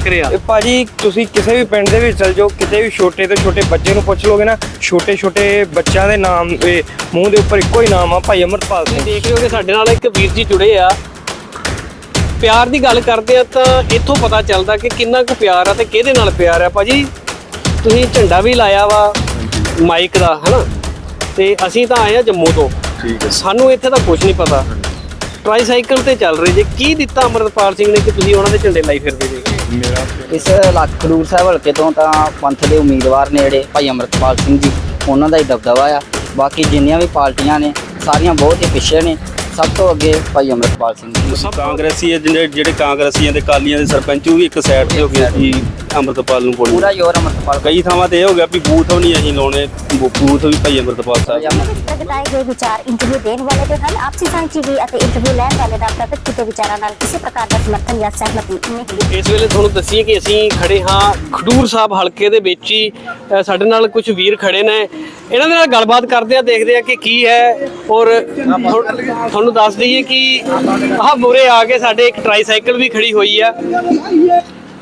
ਚੱਕਰ ਆ। ਇਹ ਭਾਜੀ ਤੁਸੀਂ ਕਿਸੇ ਵੀ ਪਿੰਡ ਦੇ ਵਿੱਚ ਚਲ ਜਾਓ ਕਿਤੇ ਵੀ ਛੋਟੇ ਤੋਂ ਛੋਟੇ ਬੱਚੇ ਨੂੰ ਪੁੱਛ ਲੋਗੇ ਨਾ ਛੋਟੇ ਛੋਟੇ ਬੱਚਿਆਂ ਦੇ ਨਾਮ ਇਹ ਮੂੰਹ ਦੇ ਉੱਪਰ ਇੱਕੋ ਹੀ ਨਾਮ ਆ ਭਾਈ ਅਮਰਪਾਲ ਸਿੰਘ। ਦੇਖ ਰਹੇ ਹੋ ਕਿ ਸਾਡੇ ਨਾਲ ਇੱਕ ਵੀਰ ਜੀ ਜੁੜੇ ਆ। ਪਿਆਰ ਦੀ ਗੱਲ ਕਰਦੇ ਆ ਤਾਂ ਇੱਥੋਂ ਪਤਾ ਚੱਲਦਾ ਕਿ ਕਿੰਨਾ ਕੁ ਪਿਆਰ ਆ ਤੇ ਕਿਹਦੇ ਨਾਲ ਪਿਆਰ ਆ। ਭਾਜੀ ਤੁਸੀਂ ਝੰਡਾ ਵੀ ਲਾਇਆ ਵਾ ਮਾਈਕ ਦਾ ਹਨਾ? ਤੇ ਅਸੀਂ ਤਾਂ ਆਏ ਆ ਜੰਮੂ ਤੋਂ। ਠੀਕ ਹੈ ਸਾਨੂੰ ਇੱਥੇ ਤਾਂ ਕੁਝ ਨਹੀਂ ਪਤਾ। ਟ੍ਰਾਈਸਾਈਕਲ ਤੇ ਚੱਲ ਰਹੇ ਜੇ। ਕੀ ਦਿੱਤਾ ਅਮਰਪਾਲ ਸਿੰਘ ਨੇ ਕਿ ਤੁਸੀਂ ਉਹਨਾਂ ਦੇ ਝੰਡੇ ਲਾਈ ਫਿਰਦੇ ਜੀ? ਮੇਰਾ ਇਸ ਇਲਾਕੇ ਖਡੂਰ ਸਾਹਿਬ ਹਲਕੇ ਤੋਂ ਤਾਂ ਪੰਥ ਦੇ ਉਮੀਦਵਾਰ ਨੇ ਜਿਹੜੇ ਭਾਈ ਅਮਰਤਪਾਲ ਸਿੰਘ ਜੀ, ਉਹਨਾਂ ਦਾ ਹੀ ਦਬਦਬਾ ਆ। ਬਾਕੀ ਜਿੰਨੀਆਂ ਵੀ ਪਾਰਟੀਆਂ ਨੇ, ਸਾਰੀਆਂ ਬਹੁਤ ਹੀ ਪਿੱਛੇ ਨੇ। ਸਭ ਤੋਂ ਅੱਗੇ ਭਾਈ ਅਮਰਤਪਾਲ ਸਿੰਘ ਜੀ। ਕਾਂਗਰਸੀ ਹੈ ਜਿਹੜੇ ਜਿਹੜੇ ਕਾਂਗਰਸੀਆਂ ਦੇ ਕਾਲੀਆਂ ਦੇ ਸਰਪੰਚ ਉਹ ਵੀ ਇੱਕ ਸਾਈਡ ਤੇ ਹੋ ਗਏ ਸੀ ਅੰਮ੍ਰਿਤਪਾਲ ਨੂੰ ਪੂਰਾ ਜ਼ੋਰ ਅਮਰਤਪਾਲ ਕਈ ਥਾਵਾਂ ਤੇ ਇਹ ਹੋ ਗਿਆ ਵੀ ਬੂਥ ਵੀ ਨਹੀਂ ਅਸੀਂ ਲਾਉਣੇ ਬੂ- ਬੂਥ ਵੀ ਭਾਈ ਅੰਮ੍ਰਿਤਪਾਲ ਸਾਹਿਬ। ਪ੍ਰਗਟਾਏ ਗਏ ਵਿਚਾਰ ਇੰਟਰਵਿਊ ਦੇਣ ਵਾਲੇ ਦੇ ਹਨ। ਆਪਸੀ ਸਾਂਝੀ ਅਤੇ ਇੰਟਰਵਿਊ ਲੈਣ ਵਾਲੇ ਦਾ ਪ੍ਰਗਟ ਕੀਤੇ ਵਿਚਾਰਾਂ ਨਾਲ ਕਿਸੇ ਪ੍ਰਕਾਰ ਦਾ ਸਮਰਥਨ ਜਾਂ ਸਹਿਮਤੀ ਨਹੀਂ ਇਸ ਵੇਲੇ ਤੁਹਾਨੂੰ ਦੱਸੀਏ ਕਿ ਅਸੀਂ ਖੜੇ ਹਾਂ ਖਡੂਰ ਸਾਹਿਬ ਹਲਕੇ ਦੇ ਵਿੱਚ ਹੀ। ਅ, ਸਾਡੇ ਨਾਲ ਕੁਝ ਵੀਰ ਖੜੇ ਨੇ। ਇਹਨਾਂ ਦੇ ਨਾਲ ਗੱਲਬਾਤ ਕਰਦੇ ਆ ਦੇਖਦੇ ਆ ਕਿ ਕੀ ਹੈ। ਔਰ ਤੁਹਾਨੂੰ ਦੱਸ ਦਈਏ ਕਿ ਆਹ ਮੂਰੇ ਆ ਕੇ ਸਾਡੇ ਇੱਕ ਟ੍ਰਾਈਸਾਈਕਲ ਵੀ ਖੜੀ ਹੋਈ ਆ।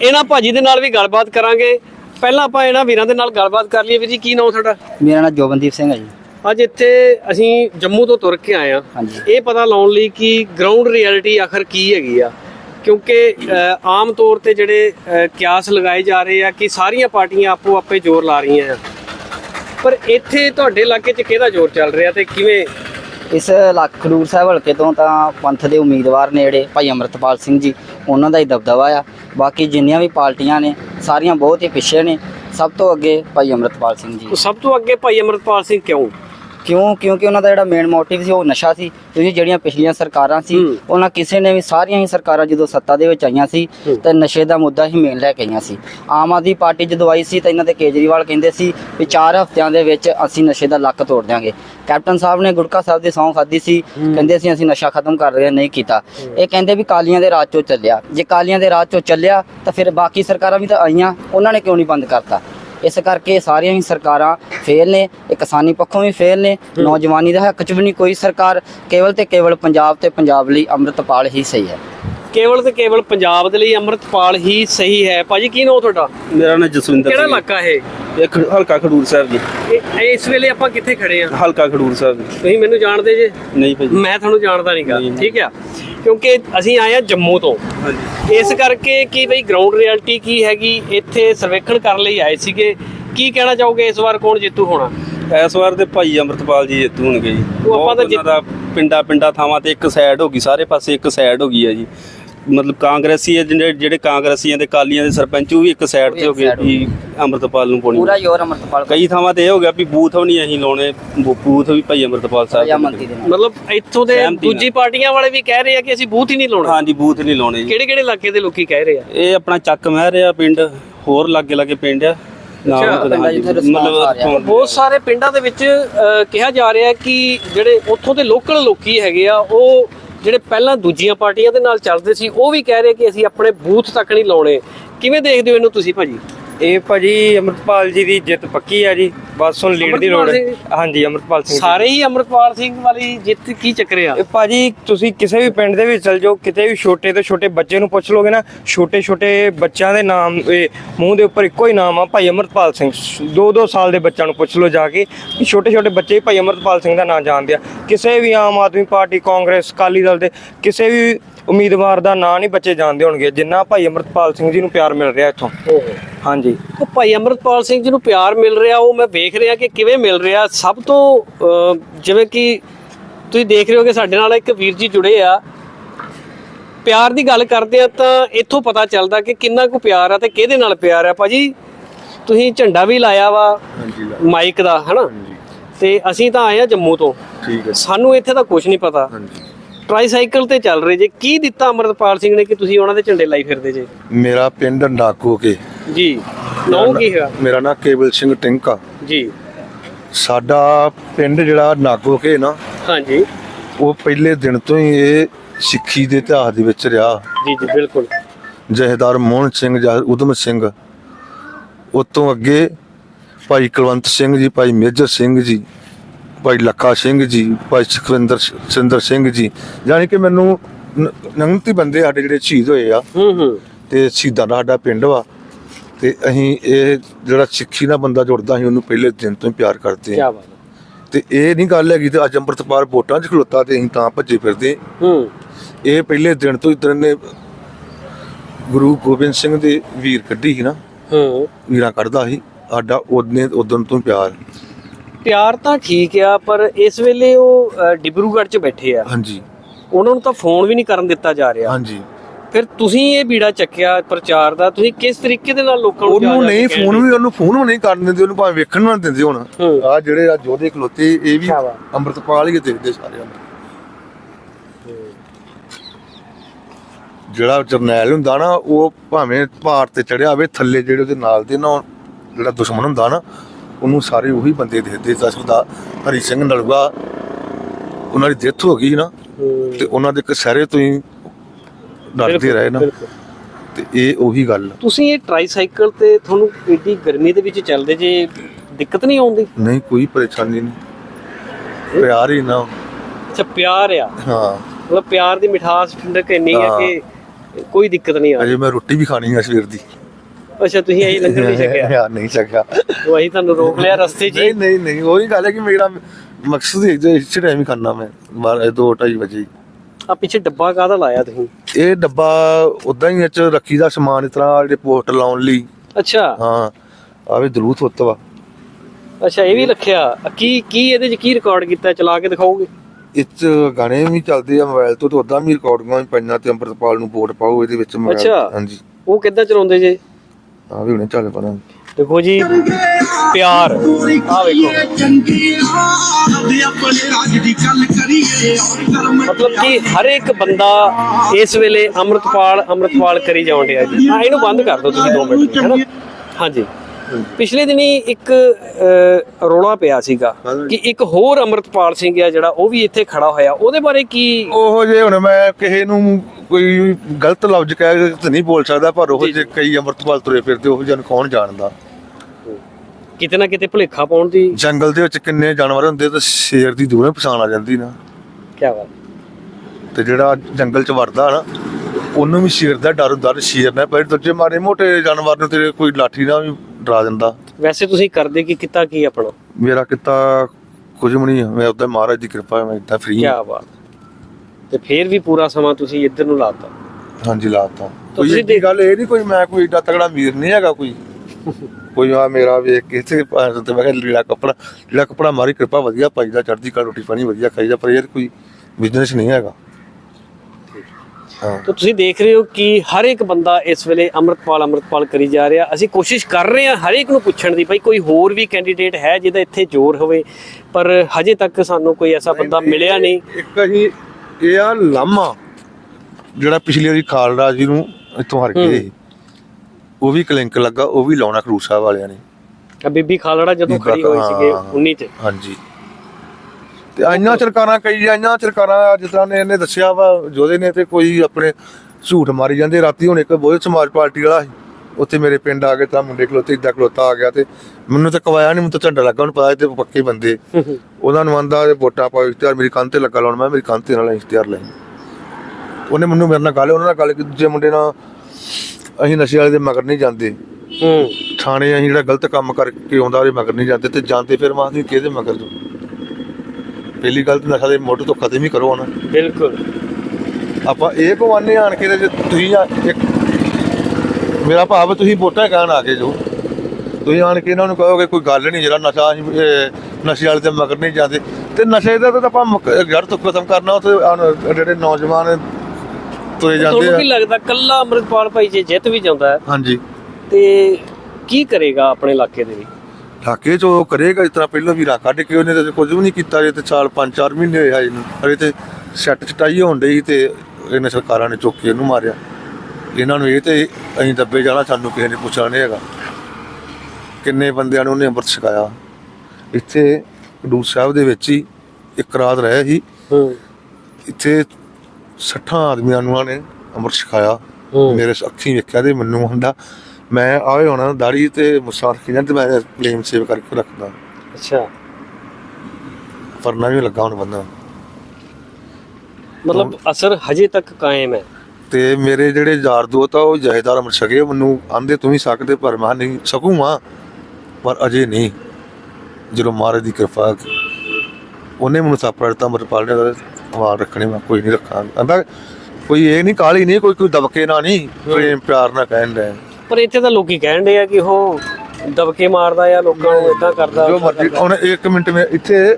ਇਹਨਾਂ ਭਾਜੀ ਦੇ ਨਾਲ ਵੀ ਗੱਲਬਾਤ ਕਰਾਂਗੇ। ਪਹਿਲਾਂ ਆਪਾਂ ਇਹਨਾਂ ਵੀਰਾਂ ਦੇ ਨਾਲ ਗੱਲਬਾਤ ਕਰ ਲਈਏ। ਵੀਰ ਜੀ ਕੀ ਨਾਮ ਤੁਹਾਡਾ? ਮੇਰਾ ਨਾਮ ਜੋਬਨਦੀਪ ਸਿੰਘ ਹੈ ਜੀ। ਅੱਜ ਇੱਥੇ ਅਸੀਂ ਜੰਮੂ ਤੋਂ ਤੁਰ ਕੇ ਆਏ ਆ। ਇਹ ਪਤਾ ਲਾਉਣ ਲਈ ਕਿ ਗਰਾਊਂਡ ਰਿਐਲਿਟੀ ਆਖਰ ਕੀ ਹੈਗੀ ਆ। ਕਿਉਂਕਿ ਆਮ ਤੌਰ ਤੇ ਜਿਹੜੇ ਕਿਆਸ ਲਗਾਏ ਜਾ ਰਹੇ ਆ ਕਿ ਸਾਰੀਆਂ ਪਾਰਟੀਆਂ ਆਪੋ ਆਪੇ ਜ਼ੋਰ ਲਾ ਰਹੀਆਂ ਆ। ਪਰ ਇੱਥੇ ਤੁਹਾਡੇ ਇਲਾਕੇ 'ਚ ਕਿਹਦਾ ਜ਼ੋਰ ਚੱਲ ਰਿਹਾ ਤੇ ਕਿਵੇਂ? ਇਸ ਇਲਾਕੇ ਖਡੂਰ ਸਾਹਿਬ ਹਲਕੇ ਤੋਂ ਤਾਂ ਪੰਥ ਦੇ ਉਮੀਦਵਾਰ ਨੇ ਜਿਹੜੇ ਭਾਈ ਅਮਰਤਪਾਲ ਸਿੰਘ ਜੀ ਉਹਨਾਂ ਦਾ ਹੀ ਦਬਦਬਾ ਆ। ਬਾਕੀ ਜਿੰਨੀਆਂ ਵੀ ਪਾਰਟੀਆਂ ਨੇ ਸਾਰੀਆਂ ਬਹੁਤ ਹੀ ਪਿੱਛੇ ਨੇ। ਸਭ ਤੋਂ ਅੱਗੇ ਭਾਈ ਅਮਰਤਪਾਲ ਸਿੰਘ ਜੀ। ਸਭ ਤੋਂ ਅੱਗੇ ਭਾਈ ਅਮਰਪਾਲ ਸਿੰਘ ਕਿਉਂ? ਕਿਉਂ? ਕਿਉਂਕਿ ਉਹਨਾਂ ਦਾ ਜਿਹੜਾ ਮੇਨ ਮੋਟਿਵ ਸੀ ਉਹ ਨਸ਼ਾ ਸੀ। ਤੁਸੀਂ ਜਿਹੜੀਆਂ ਪਿਛਲੀਆਂ ਸਰਕਾਰਾਂ ਸੀ। ਉਹਨਾਂ ਕਿਸੇ ਨੇ ਵੀ ਸਾਰੀਆਂ ਹੀ ਸਰਕਾਰਾਂ ਜਦੋਂ ਸੱਤਾ ਦੇ ਵਿੱਚ ਆਈਆਂ ਸੀ ਤੇ ਨਸ਼ੇ ਦਾ ਮੁੱਦਾ ਹੀ ਮੇਨ ਲੈ ਕੇ ਆਈਆਂ ਸੀ। ਆਮ ਆਦਮੀ ਪਾਰਟੀ ਜਦੋਂ ਆਈ ਸੀ ਤਾਂ ਇਹਨਾਂ ਦੇ ਕੇਜਰੀਵਾਲ ਕਹਿੰਦੇ ਸੀ ਵੀ 4 ਹਫ਼ਤਿਆਂ ਦੇ ਵਿੱਚ ਅਸੀਂ ਨਸ਼ੇ ਦਾ ਲੱਕ ਤੋੜ ਦਿਆਂਗੇ। ਕੈਪਟਨ ਸਾਹਿਬ ਨੇ ਗੁਟਕਾ ਸਾਹਿਬ ਦੀ ਸਹੁੰ ਖਾਦੀ ਸੀ ਕਹਿੰਦੇ ਸੀ ਅਸੀਂ ਨਸ਼ਾ ਖਤਮ ਕਰ ਰਹੇ ਨਹੀਂ ਕੀਤਾ। ਇਹ ਕਹਿੰਦੇ ਵੀ ਕਾਲੀਆਂ ਦੇ ਰਾਜ ਚੋਂ ਚੱਲਿਆ। ਜੇ ਕਾਲੀਆਂ ਦੇ ਰਾਜ ਚੋਂ ਚੱਲਿਆ ਤਾਂ ਫਿਰ ਬਾਕੀ ਸਰਕਾਰਾਂ ਵੀ ਤਾਂ ਆਈਆਂ ਉਹਨਾਂ ਨੇ ਕਿਉਂ ਨਹੀਂ ਬੰਦ ਕਰਤਾ? ਇਸ ਕਰਕੇ ਸਾਰੀਆਂ ਹੀ ਸਰਕਾਰਾਂ ਫੇਲ ਨੇ ਇਹ ਕਿਸਾਨੀ ਪੱਖੋਂ ਵੀ ਫੇਲ ਨੇ ਨੌਜਵਾਨੀ ਦੇ ਹੱਕ 'ਚ ਵੀ ਨਹੀਂ ਕੋਈ ਸਰਕਾਰ ਕੇਵਲ ਤੇ ਕੇਵਲ ਪੰਜਾਬ ਤੇ ਪੰਜਾਬ ਲਈ ਅੰਮ੍ਰਿਤਪਾਲ ਹੀ ਸਹੀ ਹੈ। ਕੇਵਲ ਤੇ ਕੇਵਲ ਪੰਜਾਬ ਦੇ ਲਈ ਅਮਰਪਾਲ ਹੀ ਸਹੀ ਹੈ। ਭਾਜੀ ਕੀ ਨਾਮ ਤੁਹਾਡਾ? ਮੇਰਾ ਨਾਮ ਜਸਵਿੰਦਰ ਕਿਹੜਾ ਇਲਾਕਾ ਇਹ? ਇਹ ਹਲਕਾ ਖਡੂਰ ਸਾਹਿਬ ਜੀ। ਇਹ- ਇਸ ਵੇਲੇ ਆਪਾਂ ਕਿੱਥੇ ਖੜੇ ਆ ਹਲਕਾ ਖਡੂਰ ਸਾਹਿਬ ਤੁਸੀਂ ਮੈਨੂੰ ਜਾਣਦੇ ਜੇ? ਨਹੀਂ ਭਾਈ ਮੈਂ ਤੁਹਾਨੂੰ ਜਾਣਦਾ ਨਹੀਂਗਾ ਨਹੀਂ, ਨਹੀਂ। ਠੀਕ ਆ। ਕਿਉਂਕਿ ਅਸੀਂ ਆਏ ਆ ਜੰਮੂ ਤੋਂ। ਹਾਂਜੀ। ਇਸ ਕਰਕੇ ਕਿ ਬਈ ਗਰਾਊਂਡ ਰਿਐਲਿਟੀ ਕੀ ਹੈਗੀ ਇੱਥੇ ਸਰਵੇਖਣ ਕਰਨ ਲਈ ਆਏ ਸੀਗੇ। ਕੀ ਕਹਿਣਾ ਚਾਹੋਗੇ ਇਸ ਵਾਰ ਕੌਣ ਜੇਤੂ ਹੋਣਾ? ਇਸ ਵਾਰ ਦੇ ਭਾਈ ਅੰਮ੍ਰਿਤਪਾਲ ਜੀ ਜੇਤੂ ਹੋਣਗੇ ਜੀ। ਉਹ ਆਪਾਂ ਤਾਂ ਦਾ ਪਿੰਡਾ ਪਿੰਡਾ ਥਾਵਾਂ ਤੇ ਇੱਕ ਸਾਈਡ ਹੋ ਗਈ ਸਾਰੇ ਪਾਸੇ ਇੱਕ ਸਾਈਡ ਹੋ ਗਈ ਹੈ ਜੀ। ਮਤਲਬ ਕਾਂਗਰਸੀ ਹੈ ਜਿਹੜੇ ਜਿਹੜੇ ਕਾਂਗਰਸੀਆਂ ਦੇ ਕਾਲੀਆਂ ਦੇ ਸਰਪੰਚ ਉਹ ਵੀ ਇੱਕ ਸਾਈਡ ਤੇ ਹੋ ਗਏ ਜੀ ਅੰਮ੍ਰਿਤਪਾਲ ਨੂੰ ਪਾਉਣੀ। ਪੂਰਾ ਜ਼ੋਰ ਅੰਮ੍ਰਿਤਪਾਲ ਕਈ ਥਾਵਾਂ ਤੇ ਇਹ ਹੋ ਗਿਆ ਵੀ ਬੂਥ ਵੀ ਨਹੀਂ ਅਸੀਂ ਲਾਉਣੇ ਬੂ- ਬੂਥ ਵੀ ਭਾਈ ਅੰਮ੍ਰਿਤਪਾਲ ਸਾਹਿਬ ਦੇ ਰਜਾਮੰਦੀ ਦੇ ਨਾਲ। ਮਤਲਬ ਇੱਥੋਂ ਦੇ ਸਹਿਮਤੀ ਨਾਲ। ਦੂਜੀ ਪਾਰਟੀਆਂ ਵਾਲੇ ਵੀ ਕਹਿ ਰਹੇ ਆ ਕਿ ਅਸੀਂ ਬੂਥ ਹੀ ਨਹੀਂ ਲਾਉਣਾ। ਹਾਂਜੀ ਬੂਥ ਨਹੀਂ ਲਾਉਣੇ ਜੀ। ਕਿਹੜੇ ਕਿਹੜੇ ਇਲਾਕੇ ਦੇ ਲੋਕੀ ਕਹਿ ਰਹੇ ਆ? ਇਹ ਆਪਣਾ ਚੱਕ ਮਹਿਰ ਆ ਪਿੰਡ ਹੋਰ ਲਾਗੇ ਲਾਗੇ ਪਿੰਡ ਆ। ਨਾਮ ਅੱਛਾ, ਪਤਾ ਪਿੰਡਾਂ ਜਿੱਥੇ response ਆ ਰਿਹਾ। ਮਤਲਬ ਬਹੁਤ ਸਾਰੇ ਪਿੰਡਾਂ ਦੇ ਵਿੱਚ ਅਹ, ਕਿਹਾ ਜਾ ਰਿਹਾ ਕਿ ਜਿਹੜੇ ਉੱਥੋਂ ਦੇ ਲੋਕਲ ਲੋਕੀ ਹੈਗੇ ਆ ਉਹ ਜਿਹੜੇ ਪਹਿਲਾਂ ਦੂਜੀਆਂ ਪਾਰਟੀਆਂ ਦੇ ਨਾਲ ਚੱਲਦੇ ਸੀ, ਉਹ ਵੀ ਕਹਿ ਰਹੇ ਕਿ ਅਸੀਂ ਆਪਣੇ ਬੂਥ ਤੱਕ ਨਹੀਂ ਲਾਉਣੇ। ਕਿਵੇਂ ਦੇਖਦੇ ਹੋ ਇਹਨੂੰ ਤੁਸੀਂ ਭਾਜੀ? ਇਹ ਭਾਜੀ ਅਮਰਪਾਲ ਜੀ ਦੀ ਜਿੱਤ ਪੱਕੀ ਆ ਜੀ। ਬਸ ਹੁਣ ਲੀਡ ਦੀ ਲੋੜ ਅੰਮ੍ਰਿਤਪਾਲ ਹੈ ਹਾਂਜੀ ਅਮਰਪਾਲ ਸਿੰਘ। ਸਾਰੇ ਹੀ ਅਮਰਪਾਲ ਸਿੰਘ ਵਾਲੀ ਜਿੱਤ ਕੀ ਚੱਕਰ ਆ? ਇਹ ਭਾਜੀ ਤੁਸੀਂ ਕਿਸੇ ਵੀ ਪਿੰਡ ਦੇ ਵਿੱਚ ਚਲ ਜਾਓ ਕਿਤੇ ਵੀ ਛੋਟੇ ਤੋਂ ਛੋਟੇ ਬੱਚੇ ਨੂੰ ਪੁੱਛ ਲੋਗੇ ਨਾ ਛੋਟੇ ਛੋਟੇ ਬੱਚਿਆਂ ਦੇ ਨਾਮ ਇਹ ਮੂੰਹ ਦੇ ਉੱਪਰ ਇੱਕੋ ਹੀ ਨਾਮ ਆ ਭਾਈ ਅਮਰਪਾਲ ਸਿੰਘ। ਦੋ ਦੋ ਸਾਲ ਦੇ ਬੱਚਿਆਂ ਨੂੰ ਪੁੱਛ ਲਓ ਜਾ ਕੇ ਛੋਟੇ ਛੋਟੇ ਬੱਚੇ ਭਾਈ ਅਮਰਪਾਲ ਸਿੰਘ ਦਾ ਨਾਮ ਜਾਣਦੇ ਆ। ਕਿਸੇ ਵੀ ਆਮ ਆਦਮੀ ਪਾਰਟੀ ਕਾਂਗਰਸ ਅਕਾਲੀ ਦਲ ਦੇ ਕਿਸੇ ਵੀ ਉਮੀਦਵਾਰ ਦਾ ਨਾਂ ਨਹੀਂ ਬੱਚੇ ਜਾਣਦੇ ਹੋਣਗੇ ਜਿੰਨਾ ਭਾਈ ਅਮਰਪਾਲ ਸਿੰਘ ਜੀ ਨੂੰ ਪਿਆਰ ਮਿਲ ਰਿਹਾ ਇੱਥੋਂ। ਹਾਂਜੀ। ਉਹ ਭਾਈ ਅਮਰਪਾਲ ਸਿੰਘ ਜੀ ਨੂੰ ਪਿਆਰ ਮਿਲ ਰਿਹਾ ਉਹ ਮੈਂ ਵੇਖ ਰਿਹਾ ਕਿ ਕਿਵੇਂ ਮਿਲ ਰਿਹਾ। ਸਭ ਤੋਂ ਜਿਵੇਂ ਕਿ ਤੁਸੀਂ ਦੇਖ ਰਹੇ ਹੋ ਕਿ ਸਾਡੇ ਨਾਲ ਇੱਕ ਵੀਰ ਜੀ ਜੁੜੇ ਆ। ਪਿਆਰ ਦੀ ਗੱਲ ਕਰਦੇ ਆ ਤਾਂ ਇੱਥੋਂ ਪਤਾ ਚੱਲਦਾ ਕਿ ਕਿੰਨਾ ਕੁ ਪਿਆਰ ਆ ਤੇ ਕਿਹਦੇ ਨਾਲ ਪਿਆਰ ਆ। ਭਾਜੀ ਤੁਸੀਂ ਝੰਡਾ ਵੀ ਲਾਇਆ ਵਾ ਮਾਈਕ ਦਾ ਹਨਾ? ਤੇ ਅਸੀਂ ਤਾਂ ਆਏ ਆ ਜੰਮੂ ਤੋਂ। ਠੀਕ ਹੈ ਸਾਨੂੰ ਇੱਥੇ ਤਾਂ ਕੁਝ ਨਹੀਂ ਪਤਾ। ਹਾਂਜੀ। ਟ੍ਰਾਈਸਾਈਕਲ ਤੇ ਚੱਲ ਰਹੇ ਜੇ ਕੀ ਦਿੱਤਾ ਅਮਰਪਾਲ ਸਿੰਘ ਨੇ ਕਿ ਤੁਸੀਂ ਉਹਨਾਂ ਦੇ ਝੰਡੇ ਲਾਈ ਫਿਰਦੇ ਜੇ? ਮੇਰਾ ਪਿੰਡ ਨਾਕੋ ਕੇ। ਜੀ ਨਾਮ ਕੀ ਹੈਗਾ? ਮੇਰਾ ਨਾਂ ਕੇਵਲ ਸਿੰਘ ਟਿੰਕਾ ਜੀ। ਸਾਡਾ ਪਿੰਡ ਜਿਹੜਾ ਨਾਕੋ ਕੇ ਨਾ ਹਾਂਜੀ। ਉਹ ਪਹਿਲੇ ਦਿਨ ਤੋਂ ਹੀ ਇਹ ਸਿੱਖੀ ਦੇ ਇਤਿਹਾਸ ਦੇ ਵਿੱਚ ਰਿਹਾ। ਜੀ ਜੀ ਬਿਲਕੁਲ। ਜਹੇਦਾਰ ਮੋਹਨ ਸਿੰਘ ਜਹ ਉਦਮ ਸਿੰਘ ਉਤੋਂ ਅੱਗੇ ਭਾਈ ਕੁਲਵੰਤ ਸਿੰਘ ਜੀ ਭਾਈ ਮੇਜਰ ਸਿੰਘ ਜੀ ਭਾਈ ਲੱਖਾ ਸਿੰਘ ਜੀ ਭਾਈ ਸੁਖਵਿੰਦਰ ਸਿੰਦਰ ਸਿੰਘ ਜੀ ਯਾਨੀ ਕਿ ਮੈਨੂੰ ਨੰਗਤੀ ਬੰਦੇ ਸਾਡੇ ਜਿਹੜੇ ਸ਼ਹੀਦ ਹੋਏ ਆ। ਹੂੰ ਹੂੰ। ਤੇ ਸ਼ਹੀਦਾਂ ਦਾ ਸਾਡਾ ਪਿੰਡ ਵਾ। ਤੇ ਅਸੀਂ ਇਹ ਜਿਹੜਾ ਸਿੱਖੀ ਨਾਲ ਬੰਦਾ ਜੁੜਦਾ ਸੀ ਉਹਨੂੰ ਪਹਿਲੇ ਦਿਨ ਤੋਂ ਹੀ ਪਿਆਰ ਕਰਦੇ ਕੀ ਹਾਂ ਬਾਤ ਹੈ। ਤੇ ਇਹ ਨਹੀਂ ਗੱਲ ਹੈਗੀ ਤੇ ਅੱਜ ਅੰਮ੍ਰਿਤਪਾਲ ਵੋਟਾਂ 'ਚ ਖਲੋਤਾ ਤੇ ਅਸੀਂ ਤਾਂ ਭੱਜੇ ਫਿਰਦੇ ਹੂੰ। ਇਹ ਪਹਿਲੇ ਦਿਨ ਤੋਂ ਹੀ ਤੇਰੇ ਨੇ ਗੁਰੂ ਗੋਬਿੰਦ ਸਿੰਘ ਦੇ ਵੀਰ ਕੱਢੀ ਸੀ ਨਾ। ਹੂੰ। ਵੀਰਾਂ ਕੱਢਦਾ ਸੀ। ਸਾਡਾ ਉਹਨੇ ਉਦੋਂ ਤੋਂ ਪਿਆਰ। ਪਿਆਰ ਤਾਂ ਠੀਕ ਆ ਪਰ ਇਸ ਵੇਲੇ ਉਹ ਅ, ਡਿਬਰੂਗੜ੍ਹ 'ਚ ਬੈਠੇ ਆ ਹਾਂਜੀ ਉਹਨਾਂ ਨੂੰ ਤਾਂ ਫੋਨ ਵੀ ਨਹੀਂ ਕਰਨ ਦਿੱਤਾ ਜਾ ਰਿਹਾ ਹਾਂਜੀ ਫਿਰ ਤੁਸੀਂ ਇਹ ਬੀੜਾ ਚੱਕਿਆ ਪ੍ਰਚਾਰ ਦਾ ਤੁਸੀਂ ਕਿਸ ਤਰੀਕੇ ਦੇ ਨਾਲ ਲੋਕਾਂ ਨੂੰ ਜਾ- ਉਹਨੂੰ ਜਾ ਕੇ ਨਹੀਂ ਕਹਿ ਫੋਨ? ਵੀ ਉਹਨੂੰ ਫੋਨ ਵੀ ਨਹੀਂ ਕਰਨ ਦਿੰਦੇ ਉਹਨੂੰ ਭਾਵੇਂ ਵੇਖਣ ਨੂੰ ਨਾ ਦਿੰਦੇ ਹੁਣ ਹੂੰ। ਆ ਜਿਹੜੇ ਆ ਜੋਧੇ ਖਲੋਤੇ ਇਹ ਵੀ। ਅੰਮ੍ਰਿਤਪਾਲ ਹੀ ਦੇਖਦੇ ਸਾਰਿਆਂ ਨੂੰ ਜਿਹੜਾ ਜਰਨੈਲ ਹੁੰਦਾ ਨਾ ਉਹ ਭਾਵੇਂ ਭਾਰ ਤੇ ਚੜਿਆ ਹੋਵੇ ਥੱਲੇ ਜਿਹੜੇ ਉਹਦੇ ਨਾਲ ਦੇ ਨਾ ਜਿਹੜਾ ਦੁਸ਼ਮਣ ਹੁੰਦਾ ਨਾ ਉਹਨੂੰ ਸਾਰੇ ਉਹੀ ਬੰਦੇ ਦੇਖਦੇ ਦਸਦਾ ਹਰੀ ਸਿੰਘ ਨਲੂਆ ਉਹਨਾਂ ਦੀ ਡੈਥ ਹੋ ਗਈ ਨਾ। ਤੇ ਉਹਨਾਂ ਦੇ ਕਸਹਿਰੇ ਤੋਂ ਹੀ ਡਰਦੇ ਰਹੇ ਨਾ। ਤੇ ਇਹ ਉਹੀ ਗੱਲ ਆ। ਤੁਸੀਂ ਇਹ ਟ੍ਰਾਈਸਾਈਕਲ ਤੇ ਤੁਹਾਨੂੰ ਏਡੀ ਗਰਮੀ ਦੇ ਵਿੱਚ ਚੱਲਦੇ ਜੇ ਦਿੱਕਤ ਨਹੀਂ ਆਉਂਦੀ? ਨਹੀਂ ਕੋਈ ਪਰੇਸ਼ਾਨੀ ਨਹੀਂ। ਪਿਆਰ ਹੀ ਨਾ। ਅੱਛਾ ਪਿਆਰ ਆ। ਹਾਂ। ਮਤਲਬ ਪਿਆਰ ਦੀ ਮਿਠਾਸ ਠੰਡਕ ਇੰਨੀ ਹੈ ਹਾਂ। ਕਿ ਕੋਈ ਦਿੱਕਤ ਨਹੀਂ ਆ। ਅਜੇ ਮੈਂ ਰੋਟੀ ਵੀ ਖਾਣੀ ਆ ਸਵੇਰ ਦੀ। ਅੱਛਾ ਤੁਸੀਂ ਇਹ ਲੰਗਰ ਨਹੀਂ ਛਕਿਆ? ਯਾਰ ਨਹੀਂ ਸਕਿਆ ਉਹ ਅਸੀਂ ਤੁਹਾਨੂੰ ਰੋਕ ਲਿਆ ਰਸਤੇ 'ਚ ਹੀ। ਨਹੀਂ ਨਹੀਂ ਨਹੀਂ ਉਹੀ ਗੱਲ ਹੈ ਕਿ ਮੇਰਾ ਮਕਸਦ ਹੀ ਜੋ ਇਸ ਟਾਈਮ ਹੀ ਕਰਨਾ ਮੈਂ ਬਾਰਾਂ- ਦੋ 2:30 ਵਜੇ ਹੀ। ਆ ਪਿੱਛੇ ਡੱਬਾ ਕਾਹਦਾ ਲਾਇਆ ਤੁਸੀਂ? ਇਹ ਡੱਬਾ ਉਦਾਂ ਹੀ ਚ ਰੱਖੀ ਦਾ ਸਮਾਨ ਇਸ ਤਰ੍ਹਾਂ ਜਿਹੜੇ ਪੋਸਟ ਲਾਉਣ ਲਈ। ਅੱਛਾ। ਹਾਂ ਆਵੇ ਦਲੂਤ ਹੁੱਤ ਵਾ। ਅੱਛਾ ਇਹ ਵੀ ਰੱਖਿਆ। ਆ ਕੀ ਕੀ ਇਹਦੇ 'ਚ ਕੀ ਰਿਕਾਰਡ ਕੀਤਾ? ਚਲਾ ਕੇ ਦਿਖਾਓਗੇ? 'ਚ ਗਾਣੇ ਵੀ ਚੱਲਦੇ ਆ ਮੋਬਾਈਲ ਤੋਂ ਤੇ ਉਦਾਂ ਵੀ ਰਿਕਾਰਡਿੰਗਾਂ ਵੀ ਪਈਆਂ ਤੇ ਅੰਮ੍ਰਿਤਪਾਲ ਨੂੰ ਵੋਟ ਪਾਓ ਇਹਦੇ ਵਿੱਚ ਅੱਛਾ। ਹਾਂਜੀ। ਉਹ ਕਿੱਦਾਂ ਚਲਾਉਂਦੇ ਜੇ? ਆ ਵੀ ਹੁਣੇ ਚੱਲ ਪਣਾ ਦੇਖੋ ਜੀ, ਪਿਆਰ। ਆ ਵੇਖੋ। ਮਤਲਬ ਕਿ ਹਰ ਇੱਕ ਬੰਦਾ ਇਸ ਵੇਲੇ ਅੰਮ੍ਰਿਤਪਾਲ ਅੰਮ੍ਰਿਤਪਾਲ ਕਰੀ ਜਾਣ ਡਿਆ ਜੀ। ਇਹਨੂੰ ਬੰਦ ਕਰ ਦਿਓ ਤੁਸੀਂ 2 ਮਿੰਟ ਹੈਨਾ ਹਾਂਜੀ। ਪਿਛਲੇ ਦਿਨੀ ਇੱਕ ਰੌਲਾ ਪਿਆ ਸੀਗਾ ਕਿ ਇੱਕ ਹੋਰ ਅੰਮ੍ਰਿਤਪਾਲ ਸਿੰਘ ਆ ਜਿਹੜਾ ਉਹ ਵੀ ਇੱਥੇ ਖੜਾ ਹੋਇਆ। ਉਹਦੇ ਬਾਰੇ ਕੀ ਉਹੋ ਜੇ ਹੁਣ ਮੈਂ ਕਿਸੇ ਨੂੰ ਕੋਈ ਗਲਤ ਲਫ਼ਜ਼ ਕਹਿ ਕੇ ਤਾਂ ਨਹੀਂ ਬੋਲ ਸਕਦਾ ਪਰ ਉਹ ਜੇ ਕਈ ਅੰਮ੍ਰਿਤਪਾਲ ਤੁਰੇ ਫਿਰਦੇ ਉਹ ਜਨ ਕੌਣ ਜਾਣਦਾ? ਕਿਤੇ ਨਾ ਕਿਤੇ ਭੁਲੇਖਾ ਪਾਉਣ ਦੀ ਜੰਗਲ ਦੇ ਵਿੱਚ ਕਿੰਨੇ ਜਾਨਵਰ ਹੁੰਦੇ ਤੇ ਸ਼ੇਰ ਦੀ ਦੂਰੋਂ ਪਛਾਣ ਆ ਜਾਂਦੀ ਨਾ। ਕੀ ਬਾਤ। ਤੇ ਜਿਹੜਾ ਜੰਗਲ 'ਚ ਵੜਦਾ ਨਾ ਉਹਨੂੰ ਵੀ ਸ਼ੇਰ ਦਾ ਡਰ ਹੁੰਦਾ ਤੇ ਸ਼ੇਰ ਨੇ ਪਰ ਦੂਜੇ ਮਾਰੇ ਮੋਟੇ ਜਾਨਵਰ ਨੂੰ ਤੇਰੇ ਕੋਈ ਲਾਠੀ ਨਾਲ ਵੀ ਡਰਾ ਦਿੰਦਾ। ਵੈਸੇ ਤੁਸੀਂ ਕਰਦੇ ਕੀ ਕੀਤਾ ਕੀ ਆਪਣਾ? ਮੇਰਾ ਕਿੱਤਾ ਕੁਝ ਵੀ ਨਹੀਂ ਹੈ। ਮੈਂ ਉਹਦਾ ਮਹਾਰਾਜ ਦੀ ਕਿਰਪਾ ਹੈ, ਮੈਂ ਇਦਾਂ ਫ੍ਰੀ ਕੀ ਬਾਤ ਤੇ ਫੇਰ ਵੀ ਪੂਰਾ ਸਮਾਂ ਤੁਸੀਂ ਇੱਧਰ ਨੂੰ ਲਾਤਾ। ਹਾਂਜੀ ਲਾਤਾ। ਕੋਈ ਤੁਸੀਂ ਏਡੀ ਗੱਲ ਇਹ ਨਹੀਂ ਕੋਈ ਮੈਂ ਕੋਈ ਏਡਾ ਤਗੜਾ ਅਮੀਰ ਨਹੀਂ ਹੈਗਾ ਕੋਈ। ਕੋਈ ਆ ਮੇਰਾ ਵੇਖ ਕੇ ਤੇ ਭਾਵੇਂ ਤੇ ਮੈਂ ਕਿਹਾ ਲੀੜਾ ਕੱਪੜਾ ਲੀੜਾ ਕੱਪੜਾ ਮਾਰੀ ਕਿਰਪਾ ਵਧੀਆ ਪਾਈਦਾ ਚੜ੍ਹਦੀ ਕਾ ਰੋਟੀ ਪਾਣੀ ਵਧੀਆ ਖਾਈਦਾ ਪਰ ਇਹ ਕੋਈ ਬਿਜ਼ਨਸ ਨਹੀਂ ਹੈਗਾ। ਹਾਂ ਤਾਂ ਤੁਸੀਂ ਦੇਖ ਰਹੇ ਹੋ ਕਿ ਹਰ ਇੱਕ ਬੰਦਾ ਇਸ ਵੇਲੇ ਅੰਮ੍ਰਿਤਪਾਲ ਅੰਮ੍ਰਿਤਪਾਲ ਕਰੀ ਜਾ ਰਿਹਾ। ਅਸੀਂ ਕੋਸ਼ਿਸ਼ ਕਰ ਰਹੇ ਹਾਂ ਹਰ ਇੱਕ ਨੂੰ ਪੁੱਛਣ ਦੀ ਭਾਈ ਕੋਈ ਹੋਰ ਵੀ ਕੈਂਡੀਡੇਟ ਹੈ ਜਿਹਦਾ ਇੱਥੇ ਜ਼ੋਰ ਹੋਵੇ? ਪਰ ਹਜੇ ਤੱਕ ਸਾਨੂੰ ਕੋਈ ਐਸਾ ਬੰਦਾ ਮਿਲਿਆ ਨਹੀਂ। ਇੱਕ ਅਸੀਂ ਇਹ ਆ ਲਾਮਾ ਜਿਹੜਾ ਪਿਛਲੀ ਵਾਰੀ ਖਾਲੜਾ ਜੀ ਨੂੰ ਇੱਥੋਂ ਹਰ ਗਏ। ਉਹ ਵੀ ਕਲਿੰਕ ਲੱਗਾ ਉਹ ਵੀ ਲਾਉਣਾ ਖਡੂਰ ਸਾਹਿਬ ਵਾਲਿਆਂ ਨੇ। ਆ ਬੀਬੀ ਖਾਲੜਾ ਜਦੋਂ ਖੜੀ ਹੋਈ ਸੀਗੇ ਹਾਂ। 19 ਚ। ਹਾਂਜੀ। ਤੇ ਆਈਆਂ ਸਰਕਾਰਾਂ ਕਈ ਆਈਆਂ ਸਰਕਾਰਾਂ ਜਿਸ ਤਰ੍ਹਾਂ ਨੇ ਇਹਨੇ ਦੱਸਿਆ ਵਾ ਜੋਦੇ ਨੇ ਤੇ ਕੋਈ ਆਪਣੇ ਝੂਠ ਮਾਰੀ ਜਾਂਦੇ। ਰਾਤੀ ਹੁਣ ਇੱਕ ਬਹੁਤ ਸਮਾਜ ਪਾਰਟੀ ਵਾਲਾ ਸੀ ਉੱਥੇ ਮੇਰੇ ਪਿੰਡ ਆ ਕੇ ਤਾਂ ਮੁੰਡੇ ਖਲੋਤੇ ਇਦਾਂ ਖਲੋਤਾ ਆ ਗਿਆ ਤੇ ਮੈਨੂੰ ਤਾਂ ਕਵਾਇਆ ਨਹੀਂ ਮੈਨੂੰ ਤਾਂ ਝੰਡਾ ਲੱਗਾ ਉਹਨੂੰ ਪਤਾ ਤੇ ਪੱਕੇ ਬੰਦੇ। ਉਹਨਾਂ ਨੂੰ ਆਂਦਾ ਤੇ ਵੋਟਾਂ ਪਾਓ ਇਸ਼ਤਿਹਾਰ ਮੇਰੀ ਕੰਨ ਤੇ ਲੱਗਾ ਲਾਉਣ ਮੈਂ ਮੇਰੀ ਕੰਨ ਤੇ ਨਾਲ ਇਸ਼ਤਿਹਾਰ ਲੈ ਉਹਨੇ ਮੈਨੂੰ ਮੇਰੇ ਨਾਲ ਗੱਲ ਉਹਨਾਂ ਨਾਲ ਗੱਲ ਕੀਤੀ ਦੂਜੇ ਮੁੰਡੇ ਨਾਲ ਅਸੀਂ ਨਸ਼ੇ ਵਾਲੇ ਦੇ ਮਗਰ ਨਹੀਂ ਜਾਂਦੇ। ਹੂੰ। ਥਾਣੇ ਅਸੀਂ ਜਿਹੜਾ ਗਲਤ ਕੰਮ ਕਰਕੇ ਆਉਂਦਾ ਉਹਦੇ ਮਗਰ ਨਹੀਂ ਜਾਂਦੇ ਤੇ ਜਾਂਦੇ ਫਿਰ ਮਾਂ ਦੀ ਕਿਹਦੇ ਮਗਰ ਜੋ ਪਹਿਲੀ ਗੱਲ ਤਾਂ ਨਸ਼ਾ ਦੇ ਮੋਢੇ ਤੋਂ ਖਤਮ ਹੀ ਕਰੋ ਨਾ ਬਿਲਕੁਲ। ਆਪਾਂ ਇਹ ਪਵਾਨੇ ਆਣ ਕੇ ਤੇ ਜੇ ਤੁਸੀਂ ਆ- ਇੱਕ ਮੇਰਾ ਭਾਵ ਤੁਸੀਂ ਵੋਟਾਂ ਕਹਿਣ ਆ ਕੇ ਜੋ। ਤੁਸੀਂ ਆਣ ਕੇ ਇਹਨਾਂ ਨੂੰ ਕਹੋਗੇ ਕੋਈ ਗੱਲ ਨਹੀਂ ਜਿਹੜਾ ਨਸ਼ਾ ਅਸੀਂ ਇਹ, ਨਸ਼ੇ ਵਾਲੇ ਤੇ ਮਗਰ ਨਹੀਂ ਜਾਂਦੇ। ਤੇ ਨਸ਼ੇ ਦਾ ਤਾਂ ਆਪਾਂ ਮੁਕ- ਜੜ ਤੋਂ ਖਤਮ ਕਰਨਾ ਉੱਥੇ ਜਿਹੜੇ ਨੌਜਵਾਨ ਤੁਰੇ ਜਾਂਦੇ ਤੁਹਾਨੂੰ ਆ ਕੀ ਲੱਗਦਾ ਕੱਲਾ ਅੰਮ੍ਰਿਤਪਾਲ ਭਾਈ ਜੇ ਜਿੱਤ ਵੀ ਜਾਂਦਾ ਹੈ ਹਾਂਜੀ। ਤੇ ਕੀ ਕਰੇਗਾ ਆਪਣੇ ਇਲਾਕੇ ਦੇ ਲਈ ਚ ਉਹ ਕਰੇਗਾ ਇਸ ਤਰ੍ਹਾਂ ਪਹਿਲਾਂ ਵੀਰਾ ਕੱਢ ਕੇ ਉਹਨੇ ਤੇ ਕੁਝ ਵੀ ਨਹੀਂ ਕੀਤਾ ਜੇ ਤੇ ਸਾਲ 5-4 ਮਹੀਨੇ ਹੋਏ ਆ ਇਹਨੂੰ। ਅਰੇ ਤੇ ਸੈੱਟ ਚਟਾਈ ਹੋਣ ਡਈ ਤੇ ਇਹਨਾਂ ਸਰਕਾਰਾਂ ਨੇ ਚੁੱਕ ਕੇ ਇਹਨੂੰ ਮਾਰਿਆ। ਇਹਨਾਂ ਨੂੰ ਇਹ ਤੇ ਅਸੀਂ ਦੱਬੇ ਜਾਣਾ ਸਾਨੂੰ ਕਿਸੇ ਨੇ ਪੁੱਛਣਾ ਨਹੀਂ ਹੈਗਾ। ਕਿੰਨੇ ਬੰਦਿਆਂ ਨੂੰ ਉਹਨੇ ਅੰਮ੍ਰਿਤ ਛਕਾਇਆ। ਇੱਥੇ ਖਡੂਰ ਸਾਹਿਬ ਦੇ ਵਿੱਚ ਹੀ ਇੱਕ ਰਾਤ ਰਹੇ ਸੀ ਇੱਥੇ 60 ਆਦਮੀਆਂ ਨੂੰ ਉਹਨੇ ਅੰਮ੍ਰਿਤ ਛਕਾਇਆ। ਮੇਰੇ ਅੱਖੀਂ ਵੇਖਿਆ ਤੇ ਮੈਨੂੰ ਹੁੰਦਾ ਮੈਂ ਆਏ ਹੋਣਾ ਦਾੜੀ ਤੇ ਮੁਸਾਰ ਖਿਜਣ ਤੇ ਮੈਂ ਪਲੇਮ ਸੇਵ ਕਰਕੇ ਰੱਖਦਾ। ਅੱਛਾ। ਪਰਨਾ ਵੀ ਲੱਗਾ ਹੁਣ ਬੰਦਾ। ਮਤਲਬ ਅਸਰ ਹਜੇ ਤੱਕ ਕਾਇਮ ਹੈ? ਤੇ ਮੇਰੇ ਜਿਹੜੇ ਯਾਰ ਦੋਸਤ ਆ ਉਹ ਜਹੇਦਾਰ ਅਮਰ ਛਕੇ ਮੈਨੂੰ ਆਂਦੇ ਤੂੰ ਵੀ ਸਕਦੇ ਪਰ ਮੈਂ ਨਹੀਂ ਸਕੂੰਗਾ। ਪਰ ਅਜੇ ਨਹੀਂ। ਜਦੋਂ ਮਹਾਰਾਜ ਦੀ ਕਿਰਪਾ ਉਹਨੇ ਮੈਨੂੰ ਸਾਪੜਾ ਦਿੱਤਾ ਅਮਰਪਾਲ ਨੇ ਆਵਾਜ਼ ਰੱਖਣੇ ਮੈਂ ਕੋਈ ਨਹੀਂ ਰੱਖਾਂ ਕਹਿੰਦਾ ਕੋਈ ਇਹ ਨਹੀਂ ਕਾਲੀ ਨਹੀਂ ਕੋਈ ਕੋਈ ਦਬਕੇ ਨਾ ਨਹੀਂ ਪ੍ਰੇਮ ਪਿਆਰ ਨਾਲ ਕਹਿਣ ਦਾ ਪਰ ਇੱਥੇ ਤਾਂ ਲੋਕੀ ਕਹਿਣ ਦੇ ਆ ਕਿ ਉਹ ਦਬਕੇ ਮਾਰਦਾ ਆ ਲੋਕਾਂ ਨੂੰ ਇਦਾਂ ਕਰਦਾ ਜੋ ਮਰਜ਼ੀ ਉਹਨੇ 1 ਮਿੰਟ ਮੇ ਇੱਥੇ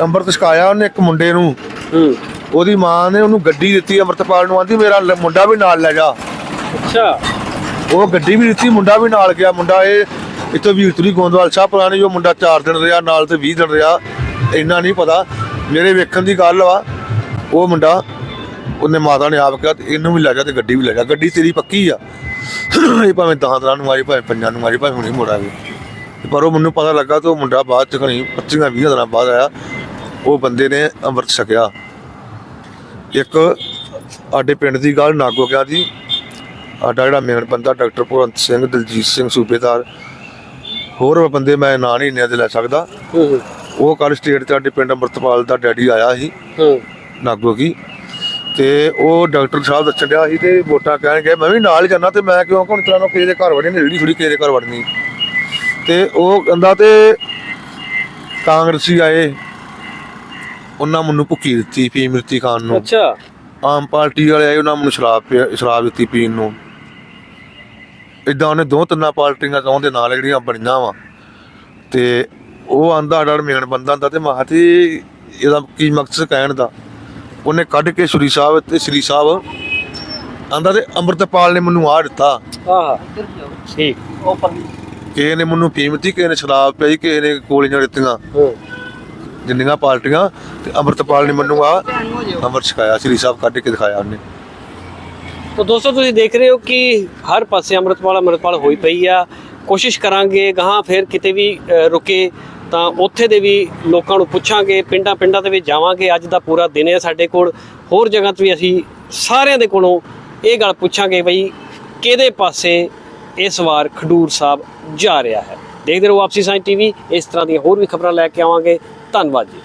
ਅੰਮ੍ਰਿਤ ਛਕਾਇਆ ਉਹਨੇ ਇੱਕ ਮੁੰਡੇ ਨੂੰ। ਹੂੰ। ਉਹਦੀ ਮਾਂ ਨੇ ਉਹਨੂੰ ਗੱਡੀ ਦਿੱਤੀ ਅੰਮ੍ਰਿਤਪਾਲ ਨੂੰ ਆਂਦੀ ਮੇਰਾ ਮੁੰਡਾ ਵੀ ਨਾਲ ਲੈ ਜਾ। ਅੱਛਾ। ਉਹ ਗੱਡੀ ਵੀ ਦਿੱਤੀ ਮੁੰਡਾ ਵੀ ਨਾਲ ਗਿਆ। ਮੁੰਡਾ ਇਹ ਇੱਥੋਂ ਵੀਰਤਰੀ ਗੋਂਦਵਾਲ ਸਾਹਿਬ ਪੁਰਾਣੀ ਉਹ ਮੁੰਡਾ 4 ਦਿਨ ਰਿਹਾ ਨਾਲ ਤੇ 20 ਦਿਨ ਰਿਹਾ ਇੰਨਾ ਨਹੀਂ ਪਤਾ। ਮੇਰੇ ਵੇਖਣ ਦੀ ਗੱਲ ਵਾ ਉਹ ਮੁੰਡਾ ਉਹਨੇ ਮਾਤਾ ਨੇ ਆਪ ਕਿਹਾ ਤੇ ਇਹਨੂੰ ਵੀ ਲੈ ਜਾ ਤੇ ਗੱਡੀ ਵੀ ਲੈ ਜਾ। ਗੱਡੀ ਤੇਰੀ ਪੱਕੀ ਆ। ਇਹ ਭਾਵੇਂ 10 ਦਿਨਾਂ ਨੂੰ ਆਈ ਭਾਵੇਂ ਪੰਜਾਂ ਨੂੰ ਆਈ ਭਾਵੇਂ ਹੁਣੇ ਮੁੜਾਵੇ ਪਰ ਉਹ ਮੈਨੂੰ ਪਤਾ ਲੱਗਾ ਤੇ ਉਹ ਮੁੰਡਾ ਬਾਅਦ ਚ ਕਣੀ 25 20 ਦਿਨਾਂ ਬਾਅਦ ਆਇਆ। ਉਹ ਬੰਦੇ ਨੇ ਅੰਮ੍ਰਿਤ ਛਕਿਆ। ਇੱਕ ਸਾਡੇ ਪਿੰਡ ਦੀ ਗੱਲ ਨਾਗੋ ਗਿਆ ਦੀ ਸਾਡਾ ਜਿਹੜਾ ਮੇਨ ਬੰਦਾ ਡਾਕਟਰ ਭਗਵੰਤ ਸਿੰਘ ਦਲਜੀਤ ਸਿੰਘ ਸੂਬੇਦਾਰ। ਹੋਰ ਬੰਦੇ ਮੈਂ ਨਾਂ ਨਹੀਂ ਇੰਨੇ ਦੇ ਲੈ ਸਕਦਾ। ਉਹ ਕੱਲ ਸਟੇਟ ਤੇ ਸਾਡੇ ਪਿੰਡ ਅੰਮ੍ਰਿਤਪਾਲ ਦਾ ਡੈਡੀ ਆਇਆ ਸੀ। ਨਾਗੋ ਕੀ? ਤੇ ਉਹ ਡਾਕਟਰ ਸਾਹਿਬ ਦੱਸਣ ਡਿਆ ਸੀ ਤੇ ਵੋਟਾਂ ਕਹਿਣ ਗਏ ਮੈਂ ਵੀ ਨਾਲ ਜਾਣਾ ਤੇ ਮੈਂ ਕਿਉਂ ਕੋਣ ਤਰ੍ਹਾਂ ਨੂੰ ਕਿਸੇ ਦੇ ਘਰ ਵੜਨੀ ਰੇੜੀ ਥੋੜੀ ਕਿਸੇ ਦੇ ਘਰ ਵੜਨੀ। ਤੇ ਉਹ ਕਹਿੰਦਾ ਤੇ ਕਾਂਗਰਸੀ ਆਏ ਉਹਨਾਂ ਮੈਨੂੰ ਭੁੱਕੀ ਦਿੱਤੀ ਪੀ ਮਿਰਤੀ ਖਾਣ ਨੂੰ। ਅੱਛਾ। ਆਮ ਪਾਰਟੀ ਵਾਲੇ ਆਏ ਉਹਨਾਂ ਮੈਨੂੰ ਸ਼ਰਾਬ ਪਿਆ- ਸ਼ਰਾਬ ਦਿੱਤੀ ਪੀਣ ਨੂੰ। ਇਦਾਂ ਉਹਨੇ ਦੋ ਤਿੰਨਾਂ ਪਾਰਟੀਆਂ ਤੋਂ ਦੇ ਨਾਲ ਜਿਹੜੀਆਂ ਬਣੀਆਂ ਵਾ। ਤੇ ਉਹ ਆਂਦਾ ਡੜ ਮੇਨ ਬੰਦਾ ਹੁੰਦਾ ਤੇ ਮਹਾਂ ਤੇ ਇਹਦਾ ਕੀ ਮਕਸਦ ਕਹਿਣ ਦਾ? ਉਹਨੇ ਕੱਢ ਕੇ ਸ਼੍ਰੀ ਸਾਹਿਬ ਤੇ ਸ਼੍ਰੀ ਸਾਹਿਬ ਆਂਦਾ ਤੇ ਅੰਮ੍ਰਿਤਪਾਲ ਨੇ ਮੈਨੂੰ ਆ ਦਿੱਤਾ। ਆਹ ਠੀਕ। ਕਿਸੇ ਨੇ ਮੈਨੂੰ ਫੀਮ ਦਿੱਤੀ ਕਿਸੇ ਨੇ ਸ਼ਰਾਬ ਪਿਆਈ ਕਿਸੇ ਨੇ ਗੋਲੀਆਂ ਦਿੱਤੀਆਂ। ਜਿੰਨੀਆਂ ਪਾਰਟੀਆਂ ਤੇ ਅੰਮ੍ਰਿਤਪਾਲ ਨੇ ਮੈਨੂੰ ਆ ਅੰਮ੍ਰਿਤ ਛਕਾਇਆ ਸ਼੍ਰੀ ਸਾਹਿਬ ਕੱਢ ਕੇ ਦਿਖਾਇਆ ਉਹਨੇ। ਤਾਂ ਦੋਸਤੋ ਤੁਸੀਂ ਦੇਖ ਰਹੇ ਹੋ ਕਿ ਹਰ ਪਾਸੇ ਅੰਮ੍ਰਿਤਪਾਲ ਅੰਮ੍ਰਿਤਪਾਲ ਹੋਈ ਪਈ ਆ। ਕੋਸ਼ਿਸ਼ ਕਰਾਂਗੇ ਗਾਹਾਂ ਫਿਰ ਕਿਤੇ ਵੀ ਰੁਕੇ। ਤਾਂ ਉੱਥੇ ਦੇ ਵੀ ਲੋਕਾਂ ਨੂੰ ਪੁੱਛਾਂਗੇ, ਪਿੰਡਾਂ ਪਿੰਡਾਂ ਦੇ ਵਿੱਚ ਜਾਵਾਂਗੇ। ਅੱਜ ਦਾ ਪੂਰਾ ਦਿਨ ਹੈ ਸਾਡੇ ਕੋਲ। ਹੋਰ ਜਗ੍ਹਾ 'ਤੇ ਵੀ ਅਸੀਂ ਸਾਰਿਆਂ ਦੇ ਕੋਲੋਂ ਇਹ ਗੱਲ ਪੁੱਛਾਂਗੇ ਬਈ ਕਿਹਦੇ ਪਾਸੇ ਇਸ ਵਾਰ ਖਡੂਰ ਸਾਹਿਬ ਜਾ ਰਿਹਾ ਹੈ। ਦੇਖਦੇ ਰਹੋ ਆਪਸੀ ਸਾਂਝ ਟੀਵੀ। ਇਸ ਤਰ੍ਹਾਂ ਦੀਆਂ ਹੋਰ ਵੀ ਖਬਰਾਂ ਲੈ ਕੇ ਆਵਾਂਗੇ। ਧੰਨਵਾਦ ਜੀ।